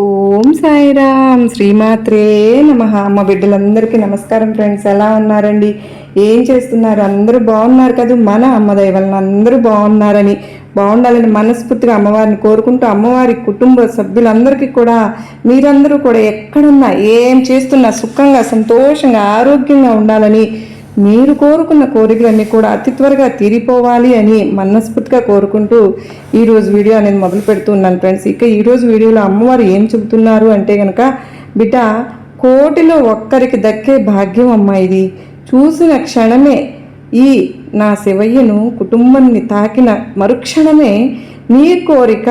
ఓం సాయిరామ్ శ్రీమాత్రే నమ. అమ్మ బిడ్డలందరికీ నమస్కారం ఫ్రెండ్స్. ఎలా ఉన్నారండి? ఏం చేస్తున్నారు? అందరూ బాగున్నారు కదా? మన అమ్మ దయవలన అందరూ బాగున్నారని బాగుండాలని మనస్ఫూర్తిగా అమ్మవారిని కోరుకుంటూ అమ్మవారి కుటుంబ సభ్యులందరికీ కూడా మీరందరూ కూడా ఎక్కడున్నా ఏం చేస్తున్నా సుఖంగా సంతోషంగా ఆరోగ్యంగా ఉండాలని మీరు కోరుకున్న కోరికలన్నీ కూడా అతి త్వరగా తీరిపోవాలి అని మనస్ఫూర్తిగా కోరుకుంటూ ఈరోజు వీడియో అనేది మొదలు పెడుతున్నాను ఫ్రెండ్స్. ఇక ఈరోజు వీడియోలో అమ్మవారు ఏం చెబుతున్నారు అంటే కనుక బిడ్డ కోటిలో ఒక్కరికి దక్కే భాగ్యం అమ్మా ఇది. చూసిన క్షణమే ఈ నా శివయ్యను కుటుంబాన్ని తాకిన మరుక్షణమే నీ కోరిక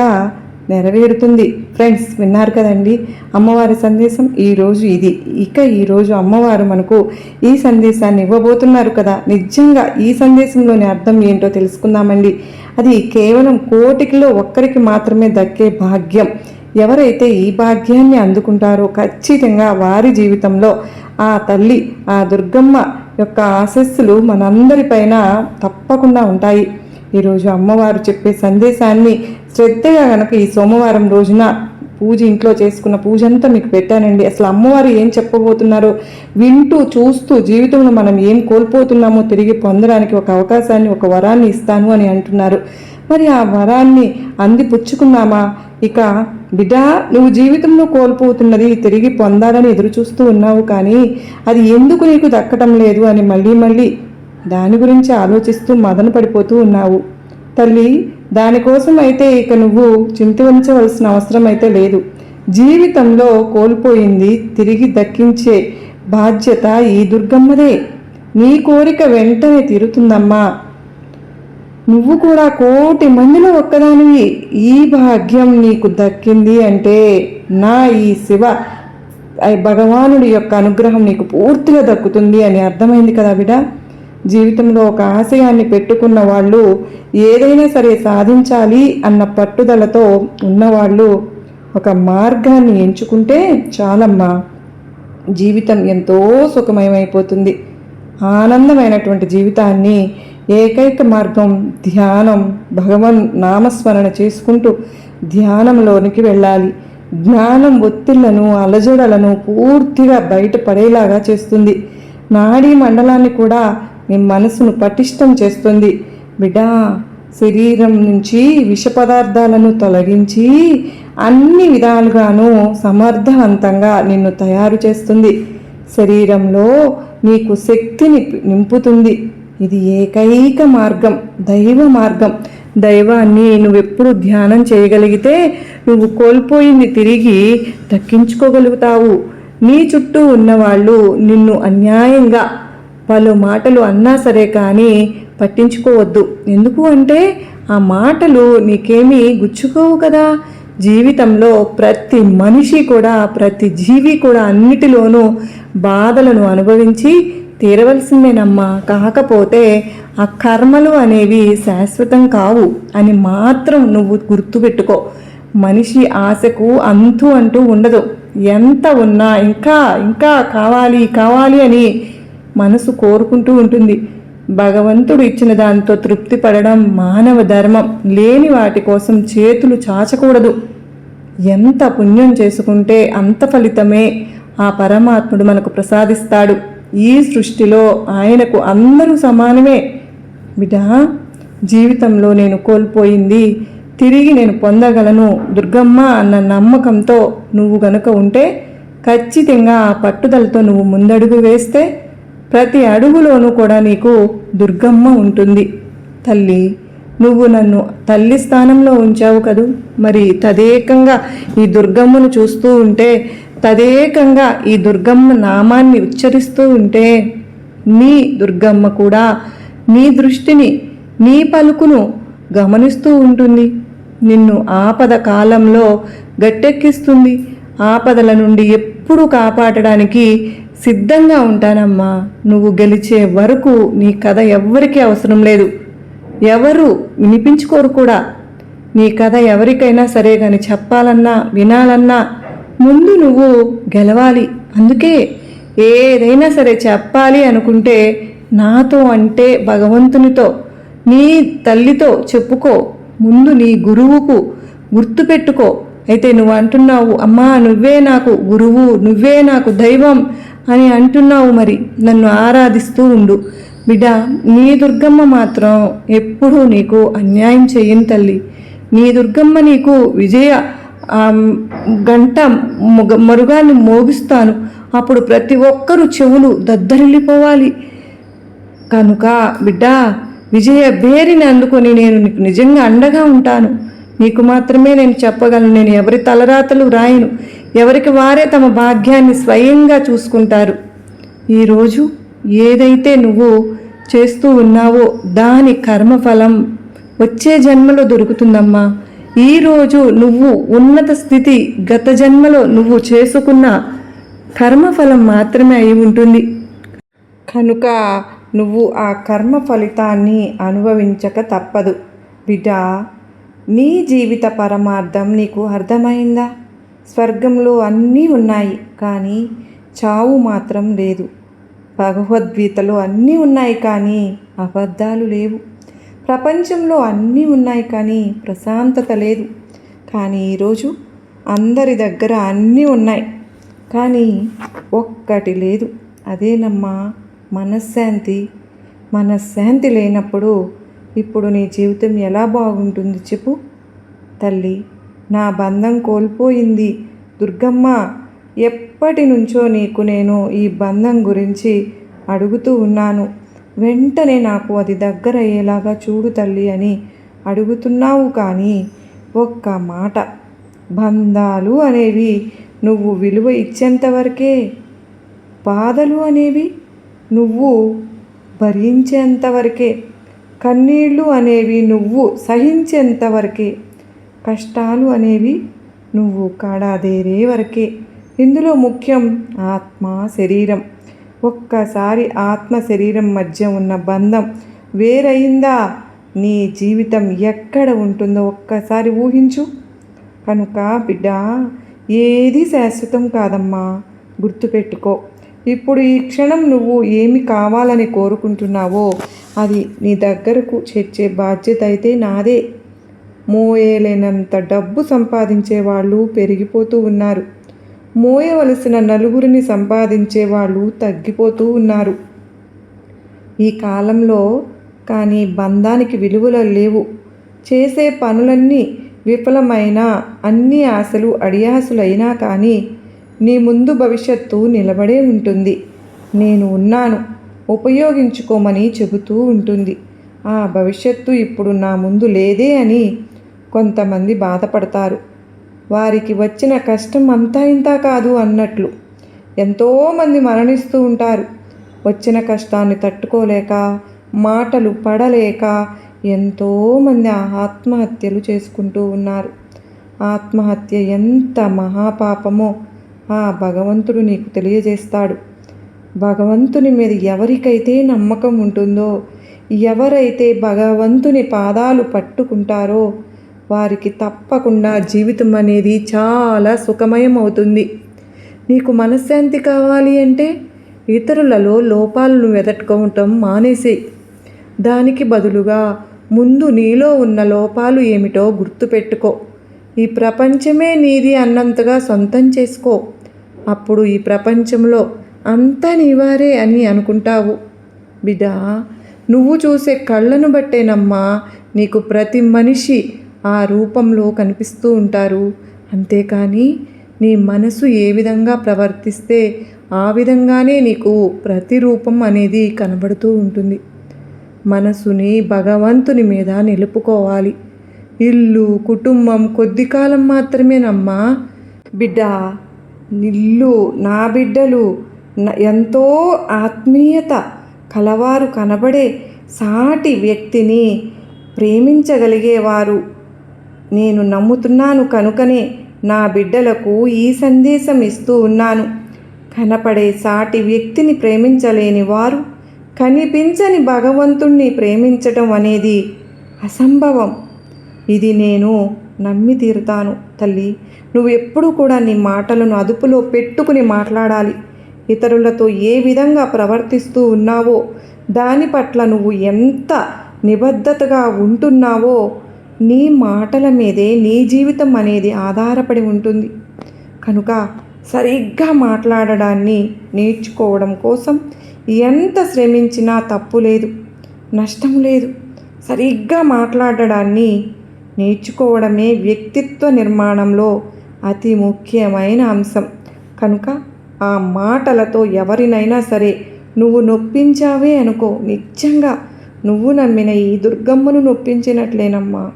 నెరవేరుతుంది. ఫ్రెండ్స్ విన్నారు కదండి? అమ్మవారి సందేశం ఈరోజు ఇది. ఇక ఈరోజు అమ్మవారు మనకు ఈ సందేశాన్ని ఇవ్వబోతున్నారు కదా? నిజంగా ఈ సందేశంలోని అర్థం ఏంటో తెలుసుకుందామండి. అది కేవలం కోటికిలో ఒక్కరికి మాత్రమే దక్కే భాగ్యం. ఎవరైతే ఈ భాగ్యాన్ని అందుకుంటారో ఖచ్చితంగా వారి జీవితంలో ఆ తల్లి ఆ దుర్గమ్మ యొక్క ఆశస్సులు మనందరిపైన తప్పకుండా ఉంటాయి. ఈరోజు అమ్మవారు చెప్పే సందేశాన్ని శ్రద్ధగా గనక ఈ సోమవారం రోజున పూజ ఇంట్లో చేసుకున్న పూజ అంతా మీకు పెట్టానండి. అసలు అమ్మవారు ఏం చెప్పబోతున్నారో వింటూ చూస్తూ జీవితంలో మనం ఏం కోల్పోతున్నామో తిరిగి పొందడానికి ఒక అవకాశాన్ని ఒక వరాన్ని ఇస్తాను అని అంటున్నారు. మరి ఆ వరాన్ని అందిపుచ్చుకున్నామా? ఇక బిడ్డా నువ్వు జీవితంలో కోల్పోతున్నది తిరిగి పొందాలని ఎదురు చూస్తూ ఉన్నావు కానీ అది ఎందుకు నీకు దక్కటం లేదు అని మళ్ళీ మళ్ళీ దాని గురించి ఆలోచిస్తూ మదన పడిపోతూ ఉన్నావు. తల్లి దానికోసం అయితే ఇక నువ్వు చింతించవలసిన అవసరం అయితే లేదు. జీవితంలో కోల్పోయింది తిరిగి దక్కించే బాధ్యత ఈ దుర్గమ్మదే. నీ కోరిక వెంటనే తీరుతుందమ్మా. నువ్వు కూడా కోటి మందిలో ఒక్కదానివి. ఈ భాగ్యం నీకు దక్కింది అంటే నా ఈ శివ భగవానుడి యొక్క అనుగ్రహం నీకు పూర్తిగా దక్కుతుంది అని అర్థమైంది కదా బిడ జీవితంలో ఒక ఆశయాన్ని పెట్టుకున్న వాళ్ళు ఏదైనా సరే సాధించాలి అన్న పట్టుదలతో ఉన్నవాళ్ళు ఒక మార్గాన్ని ఎంచుకుంటే చాలమ్మా. జీవితం ఎంతో సుఖమయమైపోతుంది. ఆనందమైనటువంటి జీవితాన్ని ఏకైక మార్గం ధ్యానం. భగవన్ నామస్మరణ చేసుకుంటూ ధ్యానంలోనికి వెళ్ళాలి. జ్ఞానం ఒత్తిళ్ళను అలజడలను పూర్తిగా బయటపడేలాగా చేస్తుంది. నాడీ మండలాన్ని కూడా నీ మనసును పటిష్టం చేస్తుంది. బిడ్డా శరీరం నుంచి విష పదార్థాలను తొలగించి అన్ని విధాలుగాను సమర్థవంతంగా నిన్ను తయారు చేస్తుంది. శరీరంలో నీకు శక్తిని నింపుతుంది. ఇది ఏకైక మార్గం దైవ మార్గం. దైవాన్ని నువ్వెప్పుడు ధ్యానం చేయగలిగితే నువ్వు కోల్పోయింది తిరిగి దక్కించుకోగలుగుతావు. నీ చుట్టూ ఉన్నవాళ్ళు నిన్ను అన్యాయంగా పలు మాటలు అన్నా సరే కానీ పట్టించుకోవద్దు. ఎందుకు అంటే ఆ మాటలు నీకేమీ గుచ్చుకోవు కదా. జీవితంలో ప్రతి మనిషి కూడా ప్రతి జీవి కూడా అన్నిటిలోనూ బాధలను అనుభవించి తీరవలసిందేనమ్మా. కాకపోతే ఆ కర్మలు అనేవి శాశ్వతం కావు అని మాత్రం నువ్వు గుర్తుపెట్టుకో. మనిషి ఆశకు అంతు అంటూ ఉండదు. ఎంత ఉన్నా ఇంకా ఇంకా కావాలి కావాలి అని మనసు కోరుకుంటూ ఉంటుంది. భగవంతుడు ఇచ్చిన దాంతో తృప్తి పడడం మానవ ధర్మం. లేని వాటి కోసం చేతులు చాచకూడదు. ఎంత పుణ్యం చేసుకుంటే అంత ఫలితమే ఆ పరమాత్ముడు మనకు ప్రసాదిస్తాడు. ఈ సృష్టిలో ఆయనకు అందరూ సమానమే. బిడా జీవితంలో నేను కోల్పోయింది. తిరిగి నేను పొందగలను. దుర్గమ్మ అన్న నమ్మకంతో నువ్వు గనుక ఉంటే ఖచ్చితంగా ఆ పట్టుదలతో నువ్వు ముందడుగు వేస్తే ప్రతి అడుగులోనూ కూడా నీకు దుర్గమ్మ ఉంటుంది. తల్లి నువ్వు నన్ను తల్లి స్థానంలో ఉంచావు కదూ? మరి తదేకంగా ఈ దుర్గమ్మను చూస్తూ ఉంటే తదేకంగా ఈ దుర్గమ్మ నామాన్ని ఉచ్చరిస్తూ ఉంటే నీ దుర్గమ్మ కూడా నీ దృష్టిని నీ పలుకును గమనిస్తూ ఉంటుంది. నిన్ను ఆపద కాలంలో గట్టెక్కిస్తుంది. ఆపదల నుండి ఎప్పుడు కాపాడడానికి సిద్ధంగా ఉంటానమ్మా. నువ్వు గెలిచే వరకు నీ కథ ఎవ్వరికీ అవసరం లేదు. ఎవరు వినిపించుకోరు కూడా. నీ కథ ఎవరికైనా సరే కానీ చెప్పాలన్నా వినాలన్నా ముందు నువ్వు గెలవాలి. అందుకే ఏదైనా సరే చెప్పాలి అనుకుంటే నాతో అంటే భగవంతునితో నీ తల్లితో చెప్పుకో. ముందు నీ గురువుకు గుర్తుపెట్టుకో అయితే నువ్వు అంటున్నావు అమ్మా నువ్వే నాకు గురువు నువ్వే నాకు దైవం అని అంటున్నావు మరి. నన్ను ఆరాధిస్తూ ఉండు. బిడ్డ నీ దుర్గమ్మ మాత్రం ఎప్పుడూ నీకు అన్యాయం చేయని తల్లి. నీ దుర్గమ్మ నీకు విజయ గంట మరుగాన్ని మోగిస్తాను. అప్పుడు ప్రతి ఒక్కరు చెవులు దద్దరిల్లిపోవాలి. కనుక బిడ్డ విజయ బేరిని అందుకొని నేను నీకు నిజంగా అండగా ఉంటాను. నీకు మాత్రమే నేను చెప్పగలను. నేను ఎవరి తలరాతలు రాయను. ఎవరికి వారే తమ భాగ్యాన్ని స్వయంగా చూసుకుంటారు. ఈరోజు ఏదైతే నువ్వు చేస్తూ ఉన్నావో దాని కర్మఫలం వచ్చే జన్మలో దొరుకుతుందమ్మా. ఈరోజు నువ్వు ఉన్నత స్థితి గత జన్మలో నువ్వు చేసుకున్న కర్మఫలం మాత్రమే అయి ఉంటుంది. కనుక నువ్వు ఆ కర్మ ఫలితాన్ని అనుభవించక తప్పదు. బిడ్డ నీ జీవిత పరమార్థం నీకు అర్థమైందా? స్వర్గంలో అన్నీ ఉన్నాయి కానీ చావు మాత్రం లేదు. భగవద్గీతలో అన్నీ ఉన్నాయి కానీ అబద్ధాలు లేవు. ప్రపంచంలో అన్నీ ఉన్నాయి కానీ ప్రశాంతత లేదు. కానీ ఈరోజు అందరి దగ్గర అన్నీ ఉన్నాయి కానీ ఒక్కటి లేదు. అదేనమ్మా మనశ్శాంతి. మనశ్శాంతి లేనప్పుడు ఇప్పుడు నీ జీవితం ఎలా బాగుంటుంది చెప్పు. తల్లి నా బంధం కోల్పోయింది. దుర్గమ్మ ఎప్పటి నుంచో నీకు నేను ఈ బంధం గురించి అడుగుతూ ఉన్నాను. వెంటనే నాకు అది దగ్గర అయ్యేలాగా చూడు తల్లి అని అడుగుతున్నావు కానీ ఒక్క మాట. బంధాలు అనేవి నువ్వు విలువ ఇచ్చేంతవరకే. బాధలు అనేవి నువ్వు భరించేంతవరకే. కన్నీళ్ళు అనేవి నువ్వు సహించేంతవరకే. కష్టాలు అనేవి నువ్వు కాడాదేరే వరకే. ఇందులో ముఖ్యం ఆత్మ శరీరం. ఒక్కసారి ఆత్మ శరీరం మధ్య ఉన్న బంధం వేరయిందా నీ జీవితం ఎక్కడ ఉంటుందో ఒక్కసారి ఊహించు. కనుక బిడ్డ ఏది శాశ్వతం కాదమ్మా. గుర్తుపెట్టుకో. ఇప్పుడు ఈ క్షణం నువ్వు ఏమి కావాలని కోరుకుంటున్నావో అది నీ దగ్గరకు చేర్చే బాధ్యత అయితే నాదే. మోయలేనంత డబ్బు సంపాదించే వాళ్ళు పెరిగిపోతూ ఉన్నారు. మోయవలసిన నలుగురిని సంపాదించే వాళ్ళు తగ్గిపోతూ ఉన్నారు. ఈ కాలంలో కానీ బంధానికి విలువలు లేవు. చేసే పనులన్నీ విఫలమైన అన్ని ఆశలు అడియాసులైనా కానీ నీ ముందు భవిష్యత్తు నిలబడే ఉంటుంది. నేను ఉన్నాను ఉపయోగించుకోమని చెబుతూ ఉంటుంది. ఆ భవిష్యత్తు ఇప్పుడు నా ముందు లేదే అని కొంతమంది బాధపడతారు. వారికి వచ్చిన కష్టం అంతా ఇంత కాదు అన్నట్లు ఎంతోమంది మరణిస్తూ ఉంటారు. వచ్చిన కష్టాన్ని తట్టుకోలేక మాటలు పడలేక ఎంతోమంది ఆత్మహత్యలు చేసుకుంటూ ఉన్నారు. ఆత్మహత్య ఎంత మహాపాపమో ఆ భగవంతుడు నీకు తెలియజేస్తాడు. భగవంతుని మీద ఎవరికైతే నమ్మకం ఉంటుందో ఎవరైతే భగవంతుని పాదాలు పట్టుకుంటారో వారికి తప్పకుండా జీవితం అనేది చాలా సుఖమయం అవుతుంది నీకు మనశ్శాంతి కావాలి అంటే ఇతరులలో లోపాలను వెతట్టుకోవటం మానేసేయి. దానికి బదులుగా ముందు నీలో ఉన్న లోపాలు ఏమిటో గుర్తుపెట్టుకో. ఈ ప్రపంచమే నీది అన్నంతగా సొంతం చేసుకో. అప్పుడు ఈ ప్రపంచంలో అంతా నీవారే అని అనుకుంటావు. బిడా నువ్వు చూసే కళ్ళను బట్టేనమ్మా నీకు ప్రతి మనిషి ఆ రూపంలో కనిపిస్తూ ఉంటారు. అంతేకాని నీ మనసు ఏ విధంగా ప్రవర్తిస్తే ఆ విధంగానే నీకు ప్రతి రూపం అనేది కనబడుతూ ఉంటుంది. మనసుని భగవంతుని మీద నిలుపుకోవాలి. ఇల్లు కుటుంబం కొద్ది కాలం మాత్రమేనమ్మా బిడ్డ ఇల్లు నా బిడ్డలు ఎంతో ఆత్మీయత కలవారు కనబడే సాటి వ్యక్తిని ప్రేమించగలిగేవారు. నేను నమ్ముతున్నాను కనుకనే నా బిడ్డలకు ఈ సందేశం ఇస్తూ ఉన్నాను. కనపడే సాటి వ్యక్తిని ప్రేమించలేని వారు కనిపించని భగవంతుణ్ణి ప్రేమించటం అనేది అసంభవం. ఇది నేను నమ్మి తీరుతాను తల్లి. నువ్వు ఎప్పుడూ కూడా నీ మాటలను అదుపులో పెట్టుకుని మాట్లాడాలి. ఇతరులతో ఏ విధంగా ప్రవర్తిస్తూ ఉన్నావో దాని పట్ల నువ్వు ఎంత నిబద్ధతగా ఉంటున్నావో నీ మాటల మీదే నీ జీవితం అనేది ఆధారపడి ఉంటుంది. కనుక సరిగ్గా మాట్లాడడాన్ని నేర్చుకోవడం కోసం ఎంత శ్రమించినా తప్పు లేదు నష్టం లేదు. సరిగ్గా మాట్లాడడాన్ని నేర్చుకోవడమే వ్యక్తిత్వ నిర్మాణంలో అతి ముఖ్యమైన అంశం. కనుక ఆ మాటలతో ఎవరినైనా సరే నువ్వు నొప్పించావే అనుకో. నిజంగా నువ్వు నమ్మిన ఈ దుర్గమ్మను నొప్పించినట్లేనమ్మా.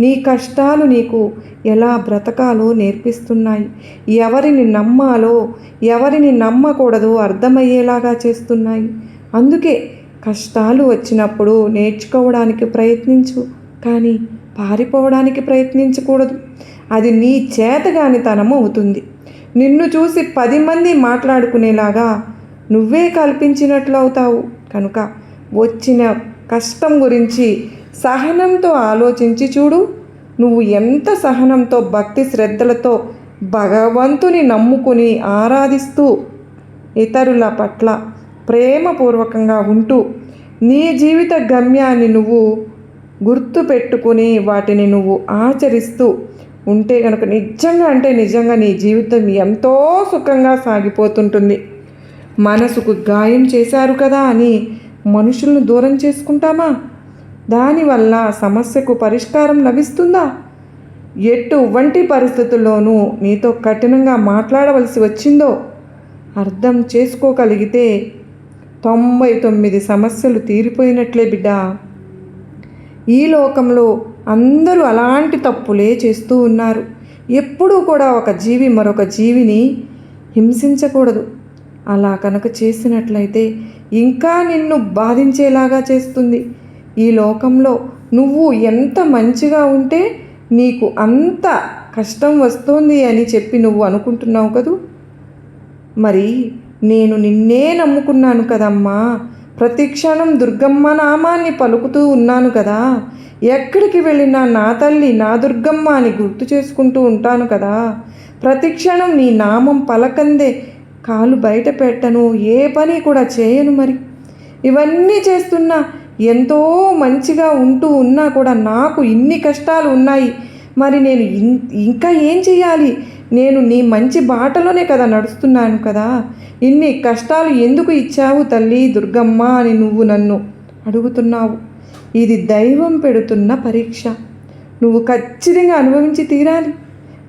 నీ కష్టాలు నీకు ఎలా బ్రతకాలో నేర్పిస్తున్నాయి. ఎవరిని నమ్మాలో ఎవరిని నమ్మకూడదో అర్థమయ్యేలాగా చేస్తున్నాయి. అందుకే కష్టాలు వచ్చినప్పుడు నేర్చుకోవడానికి ప్రయత్నించు కానీ పారిపోవడానికి ప్రయత్నించకూడదు. అది నీ చేతగానితనము అవుతుంది. నిన్ను చూసి పది మంది మాట్లాడుకునేలాగా నువ్వే కల్పించినట్లు అవుతావు కనుక వచ్చిన కష్టం గురించి సహనంతో ఆలోచించి చూడు. నువ్వు ఎంత సహనంతో భక్తి శ్రద్ధలతో భగవంతుని నమ్ముకుని ఆరాధిస్తూ ఇతరుల పట్ల ప్రేమపూర్వకంగా ఉంటూ నీ జీవిత గమ్యాన్ని నువ్వు గుర్తు పెట్టుకుని వాటిని నువ్వు ఆచరిస్తూ ఉంటే కనుక నిజంగా అంటే నిజంగా నీ జీవితం ఎంతో సుఖంగా సాగిపోతుంటుంది. మనసుకు గాయం చేశారు కదా అని మనుషులను దూరం చేసుకుంటామా? దానివల్ల సమస్యకు పరిష్కారం లభిస్తుందా? ఎటువంటి పరిస్థితుల్లోనూ నీతో కఠినంగా మాట్లాడవలసి వచ్చిందో అర్థం చేసుకోగలిగితే తొంభై తొమ్మిది సమస్యలు తీరిపోయినట్లే బిడ్డ. ఈ లోకంలో అందరూ అలాంటి తప్పులే చేస్తూ ఉన్నారు. ఎప్పుడూ కూడా ఒక జీవి మరొక జీవిని హింసించకూడదు. అలా కనుక చేసినట్లయితే ఇంకా నిన్ను బాధించేలాగా చేస్తుంది. ఈ లోకంలో నువ్వు ఎంత మంచిగా ఉంటే నీకు అంత కష్టం వస్తుంది అని చెప్పి నువ్వు అనుకుంటున్నావు కదూ? మరి నేను నిన్నే నమ్ముకున్నాను కదమ్మా. ప్రతి క్షణం దుర్గమ్మ నామాన్ని పలుకుతూ ఉన్నాను కదా. ఎక్కడికి వెళ్ళినా నా తల్లి నా దుర్గమ్మ అని గుర్తు చేసుకుంటూ ఉంటాను కదా. ప్రతి క్షణం నీ నామం పలకందే కాలు బయట పెట్టను ఏ పని కూడా చేయను మరి. ఇవన్నీ చేస్తున్నా ఎంతో మంచిగా ఉంటూ ఉన్నా కూడా నాకు ఇన్ని కష్టాలు ఉన్నాయి. మరి నేను ఇన్- ఇంకా ఏం చేయాలి నేను నీ మంచి బాటలోనే కదా నడుస్తున్నాను కదా. ఇన్ని కష్టాలు ఎందుకు ఇచ్చావు తల్లి దుర్గమ్మ అని నువ్వు నన్ను అడుగుతున్నావు? ఇది దైవం పెడుతున్న పరీక్ష. నువ్వు ఖచ్చితంగా అనుభవించి తీరాలి.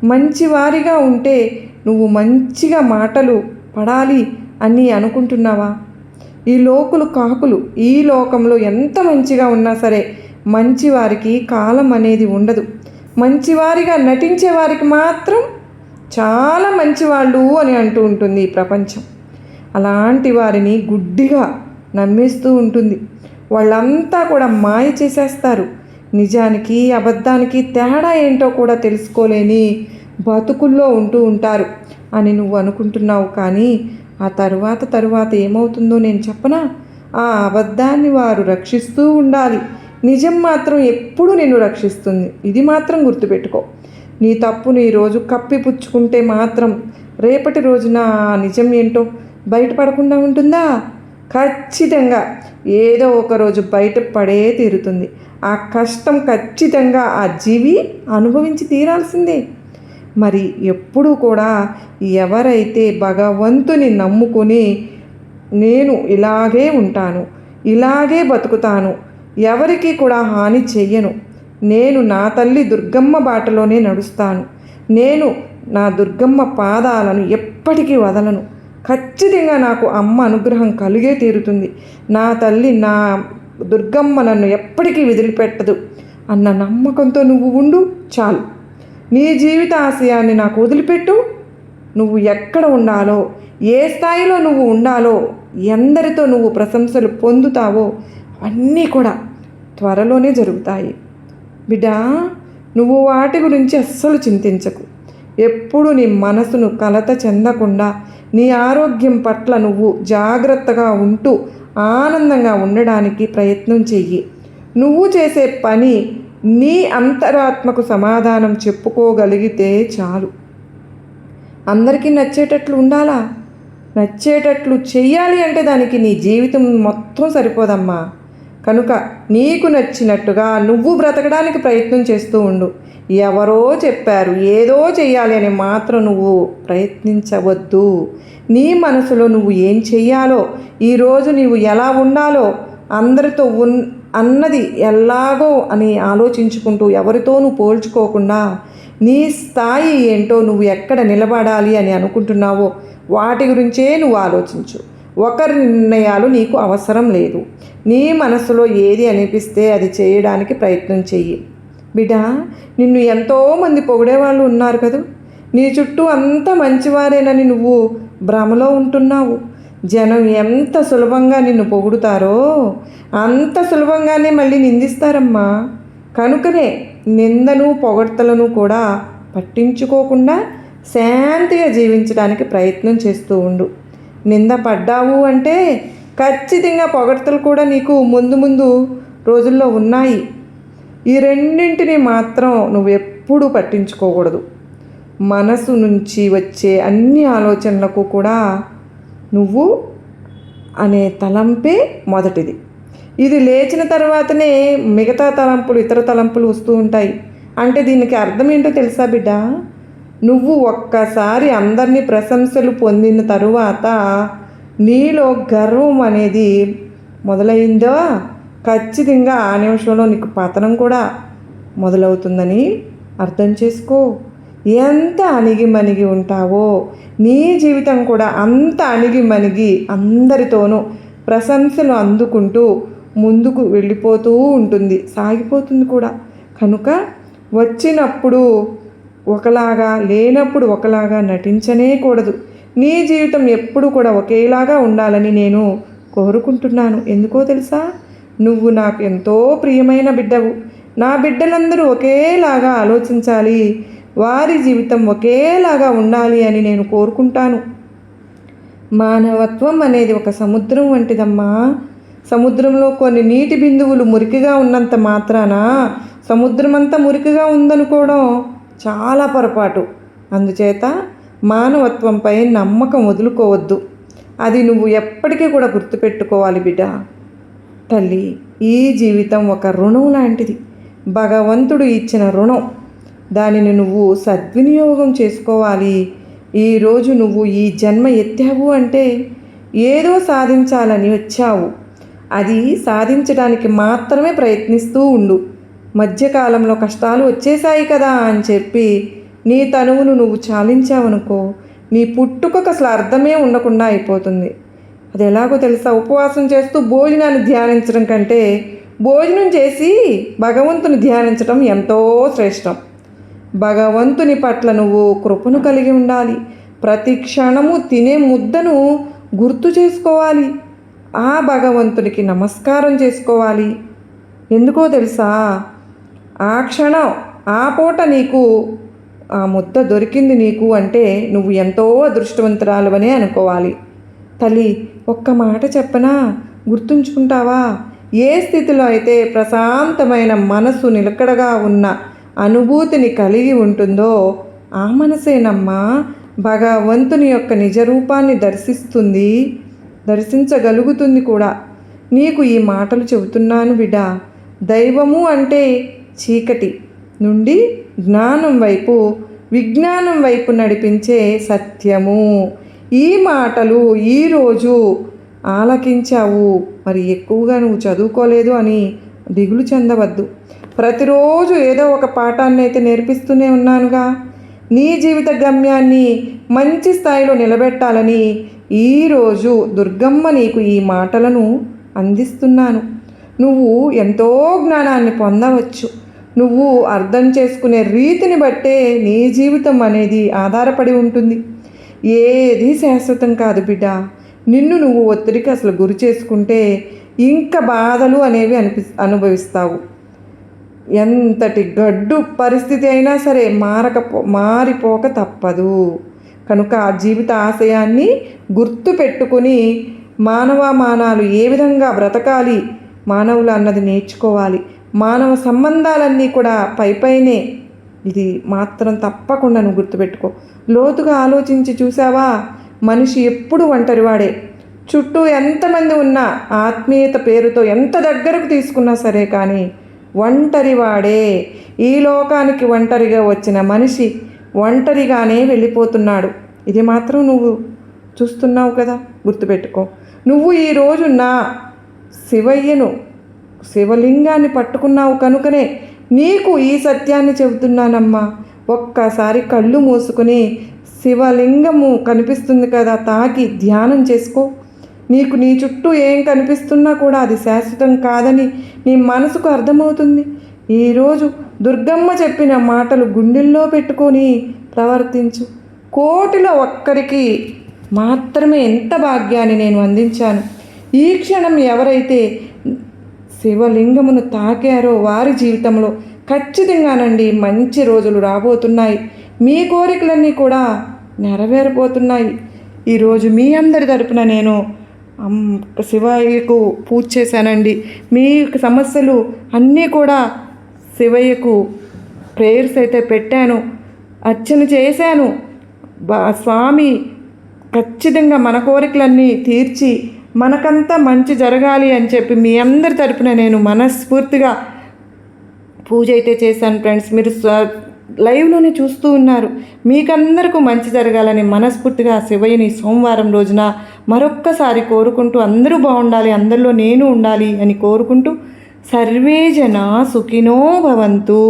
మంచివారిగా ఉంటే నువ్వు మంచిగా మాటలు పడాలి అని అనుకుంటున్నావా? ఈ లోకులు కాకులు ఈ లోకంలో ఎంత మంచిగా ఉన్నా సరే మంచివారికి కాలం అనేది ఉండదు. మంచివారిగా నటించే వారికి మాత్రం చాలా మంచివాళ్ళు అని అంటూ ఉంటుంది ఈ ప్రపంచం. అలాంటి వారిని గుడ్డిగా నమ్మేస్తూ ఉంటుంది. వాళ్ళంతా కూడా మాయ చేసేస్తారు. నిజానికి అబద్ధానికి తేడా ఏంటో కూడా తెలుసుకోలేని బతుకుల్లో ఉంటూ ఉంటారు అని నువ్వు అనుకుంటున్నావు కానీ ఆ తరువాత తరువాత ఏమవుతుందో నేను చెప్పనా? ఆ అబద్ధాన్ని వారు రక్షిస్తూ ఉండాలి. నిజం మాత్రం ఎప్పుడు నిన్ను రక్షిస్తుంది. ఇది మాత్రం గుర్తుపెట్టుకో. నీ తప్పుని ఈరోజు కప్పిపుచ్చుకుంటే మాత్రం రేపటి రోజున ఆ నిజం ఏంటో బయటపడకుండా ఉంటుందా? ఖచ్చితంగా. ఏదో ఒక రోజు బయటపడే తీరుతుంది. ఆ కష్టం ఖచ్చితంగా ఆ జీవి అనుభవించి తీరాల్సిందే. మరి ఎప్పుడూ కూడా ఎవరైతే భగవంతుని నమ్ముకుని నేను ఇలాగే ఉంటాను ఇలాగే బతుకుతాను ఎవరికి కూడా హాని చెయ్యను. నేను నా తల్లి దుర్గమ్మ బాటలోనే నడుస్తాను. నేను నా దుర్గమ్మ పాదాలను ఎప్పటికీ వదలను. ఖచ్చితంగా నాకు అమ్మ అనుగ్రహం కలిగే తీరుతుంది. నా తల్లి నా దుర్గమ్మ నన్ను ఎప్పటికీ వదిలిపెట్టదు అన్న నమ్మకంతో నువ్వు ఉండు చాలు. నీ జీవిత ఆశయాన్ని నాకు వదిలిపెట్టు. నువ్వు ఎక్కడ ఉండాలో ఏ స్థాయిలో నువ్వు ఉండాలో ఎందరితో నువ్వు ప్రశంసలు పొందుతావో అన్నీ కూడా త్వరలోనే జరుగుతాయి. బిడ్డా నువ్వు వాటి గురించి అస్సలు చింతించకు. ఎప్పుడు నీ మనసును కలత చెందకుండా నీ ఆరోగ్యం పట్ల నువ్వు జాగ్రత్తగా ఉంటూ ఆనందంగా ఉండడానికి ప్రయత్నం చెయ్యి. నువ్వు చేసే పని నీ అంతరాత్మకు సమాధానం చెప్పుకోగలిగితే చాలు. అందరికీ నచ్చేటట్లు ఉండాలా? నచ్చేటట్లు చెయ్యాలి అంటే దానికి నీ జీవితం మొత్తం సరిపోదమ్మా. కనుక నీకు నచ్చినట్టుగా నువ్వు బ్రతకడానికి ప్రయత్నం చేస్తూ ఉండు. ఎవరో చెప్పారు ఏదో చెయ్యాలి అని మాత్రం నువ్వు ప్రయత్నించవద్దు. నీ మనసులో నువ్వు ఏం చెయ్యాలో ఈరోజు నీవు ఎలా ఉండాలో అందరితో ఉన్ అన్నది ఎలాగో అని ఆలోచించుకుంటూ ఎవరితోనూ పోల్చుకోకుండా నీ స్థాయి ఏంటో నువ్వు ఎక్కడ నిలబడాలి అని అనుకుంటున్నావో వాటి గురించే నువ్వు ఆలోచించు. ఒకరి నిర్ణయాలు నీకు అవసరం లేదు. నీ మనసులో ఏది అనిపిస్తే అది చేయడానికి ప్రయత్నం చెయ్యి. బిడ్డ నిన్ను ఎంతోమంది పొగిడేవాళ్ళు ఉన్నారు కదా. నీ చుట్టూ అంత మంచివారేనని నువ్వు భ్రమలో ఉంటున్నావు. జనం ఎంత సులభంగా నిన్ను పొగుడుతారో అంత సులభంగానే మళ్ళీ నిందిస్తారమ్మా. కనుకనే నిందను పొగడ్తలను కూడా పట్టించుకోకుండా శాంతిగా జీవించడానికి ప్రయత్నం చేస్తూ ఉండు. నింద పడ్డావు అంటే ఖచ్చితంగా పొగడ్తలు కూడా నీకు ముందు ముందు రోజుల్లో ఉన్నాయి. ఈ రెండింటిని మాత్రం నువ్వు ఎప్పుడూ పట్టించుకోకూడదు. మనసు నుంచి వచ్చే అన్ని ఆలోచనలకు కూడా నువ్వు అనే తలంపే మొదటిది. ఇది లేచిన తర్వాతనే మిగతా తలంపులు ఇతర తలంపులు వస్తూ ఉంటాయి. అంటే దీనికి అర్థం ఏంటో తెలుసా బిడ్డ? నువ్వు ఒక్కసారి అందరినీ ప్రశంసలు పొందిన తరువాత నీలో గర్వం అనేది మొదలైందో ఖచ్చితంగా ఆ నిమిషంలో నీకు పతనం కూడా మొదలవుతుందని అర్థం చేసుకో. ఎంత అణిగిమణిగి ఉంటావో నీ జీవితం కూడా అంత అణిగి మణిగి అందరితోనూ ప్రశంసలు అందుకుంటూ ముందుకు వెళ్ళిపోతూ ఉంటుంది సాగిపోతుంది కూడా. కనుక వచ్చినప్పుడు ఒకలాగా లేనప్పుడు ఒకలాగా నటించనే కూడదు. నీ జీవితం ఎప్పుడు కూడా ఒకేలాగా ఉండాలని నేను కోరుకుంటున్నాను. ఎందుకో తెలుసా? నువ్వు నాకు ఎంతో ప్రియమైన బిడ్డవు. నా బిడ్డలందరూ ఒకేలాగా ఆలోచించాలి. వారి జీవితం ఒకేలాగా ఉండాలి అని నేను కోరుకుంటాను. మానవత్వం అనేది ఒక సముద్రం వంటిదమ్మా. సముద్రంలో కొన్ని నీటి బిందువులు మురికిగా ఉన్నంత మాత్రాన సముద్రం అంతా మురికిగా ఉందనుకోవడం చాలా పొరపాటు. అందుచేత మానవత్వంపై నమ్మకం వదులుకోవద్దు. అది నువ్వు ఎప్పటికీ కూడా గుర్తుపెట్టుకోవాలి బిడ్డ. తల్లి ఈ జీవితం ఒక రుణం లాంటిది. భగవంతుడు ఇచ్చిన రుణం. దానిని నువ్వు సద్వినియోగం చేసుకోవాలి. ఈరోజు నువ్వు ఈ జన్మ ఎత్తావు అంటే ఏదో సాధించాలని వచ్చావు. అది సాధించడానికి మాత్రమే ప్రయత్నిస్తూ ఉండు. మధ్యకాలంలో కష్టాలు వచ్చేసాయి కదా అని చెప్పి నీ తనువును నువ్వు చాలించావనుకో నీ పుట్టుకకు అసలు అర్థమే ఉండకుండా అయిపోతుంది. అది ఎలాగో తెలుసా? ఉపవాసం చేస్తూ భోజనాన్ని ధ్యానించడం కంటే భోజనం చేసి భగవంతుని ధ్యానించడం ఎంతో శ్రేష్టం. భగవంతుని పట్ల నువ్వు కృపను కలిగి ఉండాలి. ప్రతి క్షణము తినే ముద్దను గుర్తు చేసుకోవాలి. ఆ భగవంతునికి నమస్కారం చేసుకోవాలి. ఎందుకో తెలుసా? ఆ క్షణం ఆ పూట నీకు ఆ ముద్ద దొరికింది నీకు అంటే నువ్వు ఎంతో అదృష్టవంతురాలువనే అనుకోవాలి. తల్లి ఒక్క మాట చెప్పనా? గుర్తుంచుకుంటావా? ఏ స్థితిలో అయితే ప్రశాంతమైన మనసు నిలకడగా ఉన్న అనుభూతిని కలిగి ఉంటుందో ఆ మనసేనమ్మా. భగవంతుని యొక్క నిజ రూపాన్ని దర్శిస్తుంది దర్శించగలుగుతుంది కూడా. నీకు ఈ మాటలు చెబుతున్నాను బిడ్డ దైవము అంటే చీకటి నుండి జ్ఞానం వైపు విజ్ఞానం వైపు నడిపించే సత్యము. ఈ మాటలు ఈరోజు ఆలకించావు. మరి ఎక్కువగా నువ్వు చదువుకోలేదు అని దిగులు చెందవద్దు. ప్రతిరోజు ఏదో ఒక పాఠాన్ని అయితే నేర్పిస్తూనే ఉన్నానుగా. నీ జీవిత గమ్యాన్ని మంచి స్థాయిలో నిలబెట్టాలని ఈరోజు దుర్గమ్మ నీకు ఈ మాటలను అందిస్తున్నాను. నువ్వు ఎంతో జ్ఞానాన్ని పొందవచ్చు. నువ్వు అర్థం చేసుకునే రీతిని బట్టే నీ జీవితం అనేది ఆధారపడి ఉంటుంది. ఏది శాశ్వతం కాదు బిడ్డ. నిన్ను నువ్వు ఒత్తిడికి అసలు గురి చేసుకుంటే ఇంకా బాధలు అనేవి అనిపి అనుభవిస్తావు. ఎంతటి గడ్డు పరిస్థితి అయినా సరే మారకపో మారిపోక తప్పదు. కనుక ఆ జీవిత ఆశయాన్ని గుర్తు పెట్టుకుని మానవమానాలు ఏ విధంగా బ్రతకాలి మానవులు అన్నది నేర్చుకోవాలి. మానవ సంబంధాలన్నీ కూడా పైపైనే ఇది మాత్రం తప్పకుండా నువ్వు గుర్తుపెట్టుకో లోతుగా ఆలోచించి చూసావా మనిషి ఎప్పుడు ఒంటరివాడే. చుట్టూ ఎంతమంది ఉన్నా ఆత్మీయత పేరుతో ఎంత దగ్గరకు తీసుకున్నా సరే కానీ ఒంటరి వాడే ఈ లోకానికి ఒంటరిగా వచ్చిన మనిషి ఒంటరిగానే వెళ్ళిపోతున్నాడు. ఇది మాత్రం నువ్వు చూస్తున్నావు కదా గుర్తుపెట్టుకో. నువ్వు ఈ రోజు నా శివయ్యను శివలింగాన్ని పట్టుకున్నావు కనుకనే నీకు ఈ సత్యాన్ని చెబుతున్నానమ్మా. ఒక్కసారి కళ్ళు మూసుకుని శివలింగము కనిపిస్తుంది కదా తాకి ధ్యానం చేసుకో. నీకు నీ చుట్టూ ఏం కనిపిస్తున్నా కూడా అది శాశ్వతం కాదని నీ మనసుకు అర్థమవుతుంది. ఈరోజు దుర్గమ్మ చెప్పిన మాటలు గుండెల్లో పెట్టుకొని ప్రవర్తించు. కోటిలో ఒక్కరికి మాత్రమే ఎంత భాగ్యాన్ని నేను అందించాను. ఈ క్షణం ఎవరైతే శివలింగమును తాకారో వారి జీవితంలో ఖచ్చితంగానండి మంచి రోజులు రాబోతున్నాయి. మీ కోరికలన్నీ కూడా నెరవేరబోతున్నాయి. ఈరోజు మీ అందరి తరపున నేను శివయ్యకు పూజ చేశానండి. మీ సమస్యలు అన్నీ కూడా శివయ్యకు ప్రేయర్స్ అయితే పెట్టాను. అర్చన చేశాను. బా స్వామి ఖచ్చితంగా మన కోరికలన్నీ తీర్చి మనకంతా మంచి జరగాలి అని చెప్పి మీ అందరి తరపున నేను మనస్ఫూర్తిగా పూజ అయితే చేశాను ఫ్రెండ్స్ మీరు లైవ్లోనే చూస్తూ ఉన్నారు. మీకందరికీ మంచి జరగాలని మనస్ఫూర్తిగా శివయ్యని సోమవారం రోజున మరొక్కసారి కోరుకుంటూ అందరూ బాగుండాలి అందరిలో నేను ఉండాలి అని కోరుకుంటూ సర్వే జన సుఖినో భవంతు.